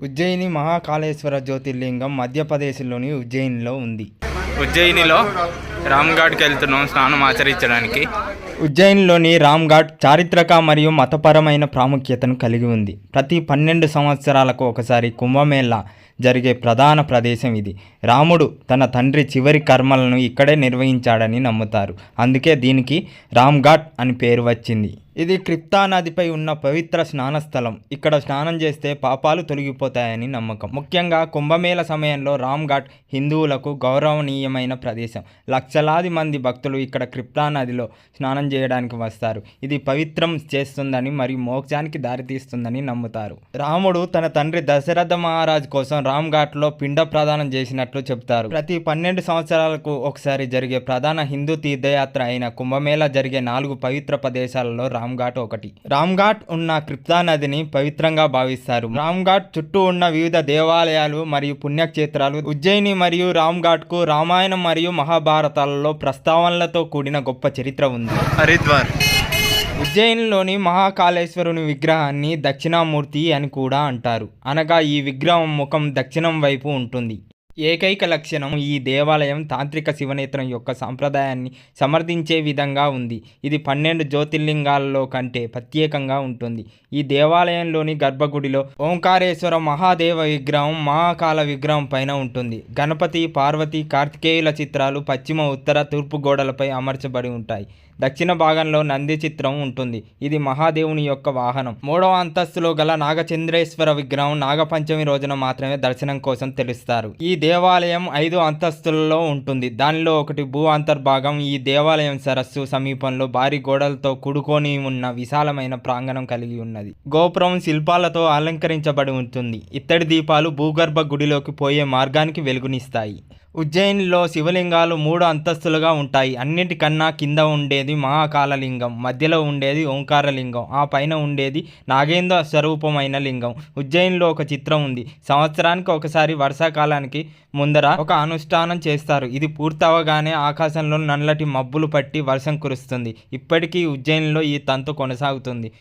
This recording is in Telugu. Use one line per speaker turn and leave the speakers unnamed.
ఉజ్జయిని మహాకాళేశ్వర జ్యోతిర్లింగం మధ్యప్రదేశ్లోని ఉజ్జయినిలో ఉంది.
ఉజ్జయినిలో రామ్ఘాట్కి వెళ్తున్నాం స్నానం ఆచరించడానికి.
ఉజ్జయినిలోని రామ్ఘాట్ చారిత్రక మరియు మతపరమైన ప్రాముఖ్యతను కలిగి ఉంది. ప్రతి పన్నెండు సంవత్సరాలకు ఒకసారి కుంభమేళా జరిగే ప్రధాన ప్రదేశం ఇది. రాముడు తన తండ్రి చివరి కర్మలను ఇక్కడే నిర్వహించాడని నమ్ముతారు. అందుకే దీనికి రామ్ఘాట్ అని పేరు వచ్చింది. ఇది క్రిప్తా నదిపై ఉన్న పవిత్ర స్నాన స్థలం ఇక్కడ స్నానం చేస్తే పాపాలు తొలగిపోతాయని నమ్మకం. ముఖ్యంగా కుంభమేళ సమయంలో రామ్ఘాట్ హిందువులకు గౌరవనీయమైన ప్రదేశం. లక్షలాది మంది భక్తులు ఇక్కడ క్రిప్తా నదిలో స్నానం చేయడానికి వస్తారు. ఇది పవిత్రం చేస్తుందని మరియు మోక్షానికి దారితీస్తుందని నమ్ముతారు. రాముడు తన తండ్రి దశరథ మహారాజ్ కోసం రామ్ఘాట్లో పిండ ప్రదానం చేసినట్లు చెప్తారు ప్రతి పన్నెండు సంవత్సరాలకు ఒకసారి జరిగే ప్రధాన హిందూ తీర్థయాత్ర అయిన కుంభమేళ జరిగే నాలుగు పవిత్ర ప్రదేశాలలో రామ్ఘాట్ ఒకటి. రామ్ఘాట్ ఉన్న క్రిప్తా నదిని పవిత్రంగా భావిస్తారు. రామ్ఘాట్ చుట్టూ ఉన్న వివిధ దేవాలయాలు మరియు పుణ్యక్షేత్రాలు ఉజ్జయిని మరియు రామ్ఘాట్కు రామాయణం మరియు మహాభారతాలలో ప్రస్తావనలతో కూడిన గొప్ప చరిత్ర ఉంది.
హరిద్వార్.
ఉజ్జయినిలోని మహాకాళేశ్వరుని విగ్రహాన్ని దక్షిణామూర్తి అని కూడా అంటారు. అనగా ఈ విగ్రహం ముఖం దక్షిణం వైపు ఉంటుంది. ఏకైక లక్షణం ఈ దేవాలయం తాంత్రిక శివనేత్రం యొక్క సాంప్రదాయాన్ని సమర్థించే విధంగా ఉంది. ఇది పన్నెండు జ్యోతిర్లింగాల్లో కంటే ప్రత్యేకంగా ఉంటుంది. ఈ దేవాలయంలోని గర్భగుడిలో ఓంకారేశ్వర మహాదేవ విగ్రహం మహాకాల విగ్రహం పైన ఉంటుంది. గణపతి పార్వతి కార్తికేయుల చిత్రాలు పశ్చిమ ఉత్తర తూర్పు గోడలపై అమర్చబడి ఉంటాయి. దక్షిణ భాగంలో నంది చిత్రం ఉంటుంది. ఇది మహాదేవుని యొక్క వాహనం. మూడవ అంతస్తులో గల నాగచంద్రేశ్వర విగ్రహం నాగపంచమి రోజున మాత్రమే దర్శనం కోసం తెలుస్తారు. ఈ దేవాలయం ఐదు అంతస్తులలో ఉంటుంది. దానిలో ఒకటి భూ అంతర్భాగం ఈ దేవాలయం సరస్సు సమీపంలో భారీ గోడలతో కూడుకొని ఉన్న విశాలమైన ప్రాంగణం కలిగి ఉన్నది. గోపురం శిల్పాలతో అలంకరించబడి ఉంటుంది. ఇత్తడి దీపాలు భూగర్భ గుడిలోకి పోయే మార్గానికి వెలుగునిస్తాయి. ఉజ్జయినిలో శివలింగాలు మూడు అంతస్తులుగా ఉంటాయి. అన్నిటికన్నా కింద ఉండేది మహాకాలలింగం మధ్యలో ఉండేది ఓంకారలింగం ఆ పైన ఉండేది నాగేంద్ర స్వరూపమైన లింగం. ఉజ్జయినిలో ఒక చిత్రం ఉంది. సంవత్సరానికి ఒకసారి వర్షాకాలానికి ముందర ఒక అనుష్ఠానం చేస్తారు. ఇది పూర్తవగానే ఆకాశంలో నల్లటి మబ్బులు పట్టి వర్షం కురుస్తుంది. ఇప్పటికీ ఉజ్జయినిలో ఈ తంతు కొనసాగుతుంది.